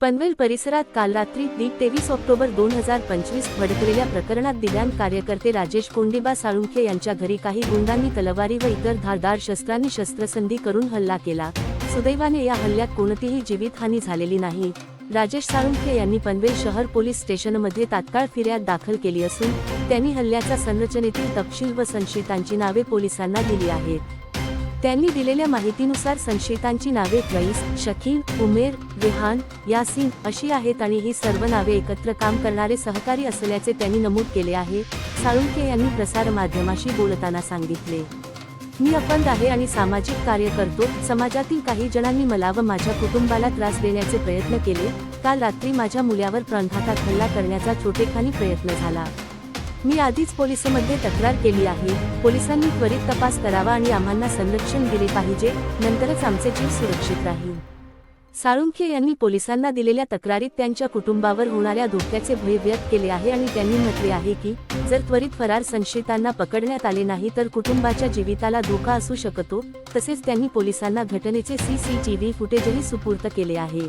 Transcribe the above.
पनवेल परिसरात काल रात्री दीड तेवीस ऑक्टोबर दोन हजार पंचवीस भडकलेल्या प्रकरणात दिव्यांग कार्यकर्ते राजेश कोंडिबा साळुंखे यांच्या घरी काही गुंडांनी तलवारी व इतर धारदार शस्त्रांनी शस्त्रसंधी करून हल्ला केला. सुदैवाने या हल्ल्यात कोणतीही जीवितहानी झालेली नाही. राजेश साळुंखे यांनी पनवेल शहर पोलीस स्टेशनमध्ये तात्काळ फिर्याद दाखल केली असून त्यांनी हल्ल्याच्या संरचनेतील तपशील व संशयितांची नावे पोलिसांना दिली आहेत. त्यांनी दिलेल्या माहितीनुसार संशयितांची नावे रईस शकील उमेर रेहान यासीन अशी आहेत आणि ही सर्व नावे एकत्र काम करणारे सहकारी असल्याचे त्यांनी नमूद केले आहे साळुंके यांनी प्रसारमाध्यमाशी बोलताना सांगितले. मी अपंग आहे आणि सामाजिक कार्य करतो समाजातील काही जणांनी मला व माझ्या कुटुंबाला त्रास देण्याचे प्रयत्न केले काल रात्री माझ्या मुलावर प्राणघातक हल्ला करण्याचा छोटेखानी प्रयत्न झाला. मी आधीच पोलिसमध्ये तक्रार केली आहे. पोलिसांनी त्वरित तपास करावा आणि आम्हाला संरक्षण दिले पाहिजे नंतरच आमचे जीव सुरक्षित राहील. साळुंखे यांनी पोलिसांना दिलेल्या तक्रारीत त्यांच्या कुटुंबावर होणाऱ्या धोक्याचे भय व्यक्त केले आहे आणि त्यांनी म्हटले आहे की जर त्वरित फरार संशयितांना पकडण्यात आले नाही तर कुटुंबाच्या जीविताला धोका असू शकतो तसेच त्यांनी पोलिसांना घटनेचे सीसीटीव्ही फुटेजही सुपूर्त केले आहे.